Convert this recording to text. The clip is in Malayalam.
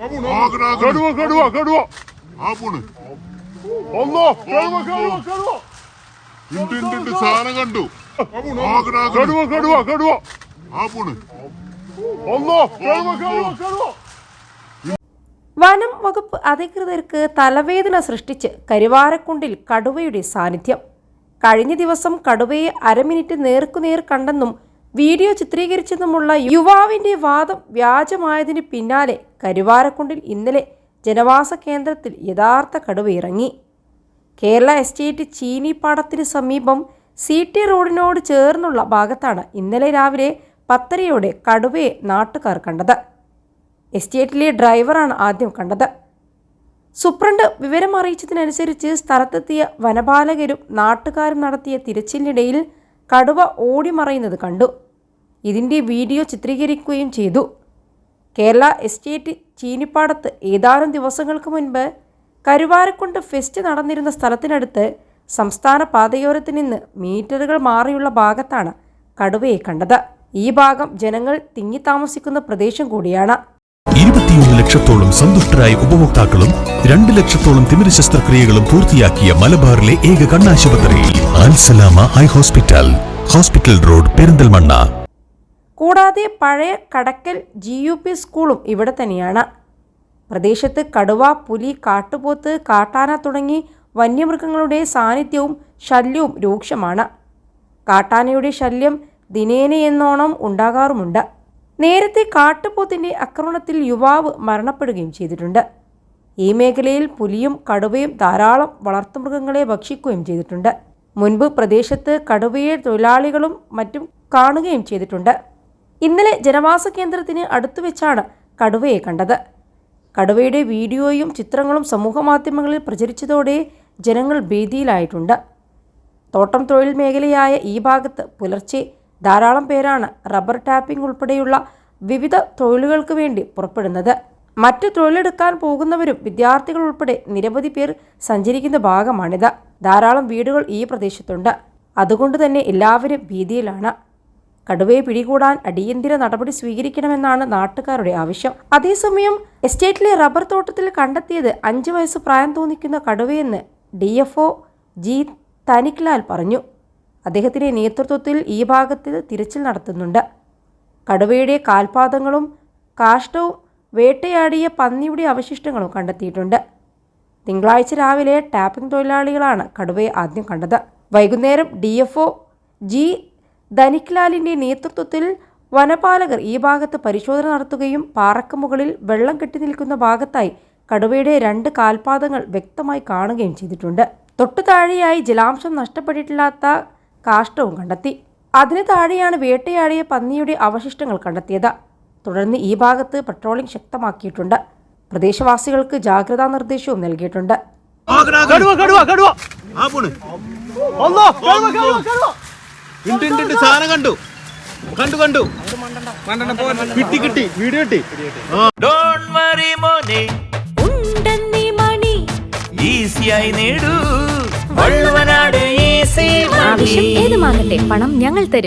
കടുവ കടുവ കടുവ. ഒന്നോ കടുവ കടുവ കടുവ. ഉണ്ട് ഉണ്ട് ഉണ്ട് സാധനം കണ്ടു. കടുവ കടുവ കടുവ. ഒന്നോ കടുവ കടുവ കടുവ. വനം വകുപ്പ് അധികൃതർക്ക് തലവേദന സൃഷ്ടിച്ച് കരുവാരക്കുണ്ടിൽ കടുവയുടെ സാന്നിധ്യം. കഴിഞ്ഞ ദിവസം കടുവയെ അരമിനിറ്റ് നേർക്കുനേർ കണ്ടെന്നും വീഡിയോ ചിത്രീകരിച്ചതുമുള്ള യുവാവിന്റെ വാദം വ്യാജമായതിന് പിന്നാലെ കരുവാരക്കുണ്ടിൽ ഇന്നലെ ജനവാസ കേന്ദ്രത്തിൽ യഥാർത്ഥ കടുവ ഇറങ്ങി. കേരള എസ്റ്റേറ്റ് ചീനിപ്പാടത്തിന് സമീപം സി ടി റോഡിനോട് ചേർന്നുള്ള ഭാഗത്താണ് ഇന്നലെ രാവിലെ പത്തരയോടെ കടുവയെ നാട്ടുകാർ കണ്ടത്. എസ്റ്റേറ്റിലെ ഡ്രൈവറാണ് ആദ്യം കണ്ടത്. സുപ്രണ്ട് വിവരം അറിയിച്ചതിനനുസരിച്ച് സ്ഥലത്തെത്തിയ വനപാലകരും നാട്ടുകാരും നടത്തിയ തിരച്ചിലിനിടയിൽ കടുവ ഓടിമറയുന്നത് കണ്ടു. ഇതിന്റെ വീഡിയോ ചിത്രീകരിക്കുകയും ചെയ്തു. കേരള എസ്റ്റേറ്റ് ചീനിപ്പാടത്ത് ഏതാനും ദിവസങ്ങൾക്ക് മുൻപ് കരുവാരക്കുണ്ട് ഫെസ്റ്റ് നടന്നിരുന്ന സ്ഥലത്തിനടുത്ത് സംസ്ഥാന പാതയോരത്ത് നിന്ന് മീറ്ററുകൾ മാറിയുള്ള ഭാഗത്താണ് കടുവയെ കണ്ടത്. ഈ ഭാഗം ജനങ്ങൾ തിങ്ങി താമസിക്കുന്ന പ്രദേശം കൂടിയാണ്. ഇരുപത്തിയൊന്ന് ലക്ഷത്തോളം സന്തുഷ്ടരായ ഉപഭോക്താക്കളും രണ്ട് ലക്ഷത്തോളം തിമിര ശസ്ത്രക്രിയകളും പൂർത്തിയാക്കിയ മലബാറിലെ ഏക കണ്ണാശുപത്രി ഹോസ്പിറ്റൽ. Hospital road Perinthalmanna. കൂടാതെ പഴയ കടക്കൽ ജി യു പി സ്കൂളും ഇവിടെ തന്നെയാണ്. പ്രദേശത്ത് കടുവ പുലി കാട്ടുപോത്ത് കാട്ടാന തുടങ്ങി വന്യമൃഗങ്ങളുടെ സാന്നിധ്യവും ശല്യവും രൂക്ഷമാണ്. കാട്ടാനയുടെ ശല്യം ദിനേനയെന്നോണം ഉണ്ടാകാറുമുണ്ട്. നേരത്തെ കാട്ടുപോത്തിന്റെ ആക്രമണത്തിൽ യുവാവ് മരണപ്പെടുകയും ചെയ്തിട്ടുണ്ട്. ഈ മേഖലയിൽ പുലിയും കടുവയും ധാരാളം വളർത്തുമൃഗങ്ങളെ ഭക്ഷിക്കുകയും ചെയ്തിട്ടുണ്ട്. മുൻപ് പ്രദേശത്ത് കടുവയെ തൊഴിലാളികളും മറ്റും കാണുകയും ചെയ്തിട്ടുണ്ട്. ഇന്നലെ ജനവാസ കേന്ദ്രത്തിന് അടുത്തു വെച്ചാണ് കടുവയെ കണ്ടത്. കടുവയുടെ വീഡിയോയും ചിത്രങ്ങളും സമൂഹമാധ്യമങ്ങളിൽ പ്രചരിച്ചതോടെ ജനങ്ങൾ ഭീതിയിലായിട്ടുണ്ട്. തോട്ടം തൊഴിൽ മേഖലയായ ഈ ഭാഗത്ത് പുലർച്ചെ ധാരാളം പേരാണ് റബ്ബർ ടാപ്പിംഗ് ഉൾപ്പെടെയുള്ള വിവിധ തൊഴിലുകൾക്ക് വേണ്ടി പുറപ്പെടുന്നത്. മറ്റു തൊഴിലെടുക്കാൻ പോകുന്നവരും വിദ്യാർത്ഥികൾ ഉൾപ്പെടെ നിരവധി പേർ സഞ്ചരിക്കുന്ന ഭാഗമാണിത്. ധാരാളം വീടുകൾ ഈ പ്രദേശത്തുണ്ട്. അതുകൊണ്ട് തന്നെ എല്ലാവരും ഭീതിയിലാണ്. കടുവയെ പിടികൂടാൻ അടിയന്തര നടപടി സ്വീകരിക്കണമെന്നാണ് നാട്ടുകാരുടെ ആവശ്യം. അതേസമയം എസ്റ്റേറ്റിലെ റബ്ബർ തോട്ടത്തിൽ കണ്ടെത്തിയത് അഞ്ച് വയസ്സ് പ്രായം തോന്നിക്കുന്ന കടുവയെന്ന് D F O G Thaniklal പറഞ്ഞു. അദ്ദേഹത്തിന്റെ നേതൃത്വത്തിൽ ഈ ഭാഗത്ത് തിരച്ചിൽ നടത്തുന്നുണ്ട്. കടുവയുടെ കാൽപാദങ്ങളും കാഷ്ടവും വേട്ടയാടിയ പന്നിയുടെ അവശിഷ്ടങ്ങളും കണ്ടെത്തിയിട്ടുണ്ട്. തിങ്കളാഴ്ച രാവിലെ ടാപ്പിംഗ് തൊഴിലാളികളാണ് കടുവയെ ആദ്യം കണ്ടത്. വൈകുന്നേരം ഡി എഫ് ഒ ജി ധനിക്ലാലിന്റെ നേതൃത്വത്തിൽ വനപാലകർ ഈ ഭാഗത്ത് പരിശോധന നടത്തുകയും പാറക്ക് മുകളിൽ വെള്ളം കെട്ടി നിൽക്കുന്ന ഭാഗത്തായി കടുവയുടെ രണ്ട് കാൽപാദങ്ങൾ വ്യക്തമായി കാണുകയും ചെയ്തിട്ടുണ്ട്. തൊട്ടു താഴെയായി ജലാംശം നഷ്ടപ്പെട്ടിട്ടില്ലാത്ത കാഷ്ടവും കണ്ടെത്തി. അതിന് താഴെയാണ് വേട്ടയാടിയ പന്നിയുടെ അവശിഷ്ടങ്ങൾ കണ്ടെത്തിയത്. തുടർന്ന് ഈ ഭാഗത്ത് പട്രോളിംഗ് ശക്തമാക്കിയിട്ടുണ്ട്. പ്രദേശവാസികൾക്ക് ജാഗ്രതാ നിർദ്ദേശവും നൽകിയിട്ടുണ്ട്. ഉണ്ട് ഉണ്ട് ഉണ്ട്. സാധനം കണ്ടു. കണ്ടു കണ്ടു. കിട്ടി കിട്ടി. വീഡിയോ കിട്ടി. ഈസിയായി നേടൂ. ആവശ്യം ഏതുമാകട്ടെ പണം ഞങ്ങൾ തരും.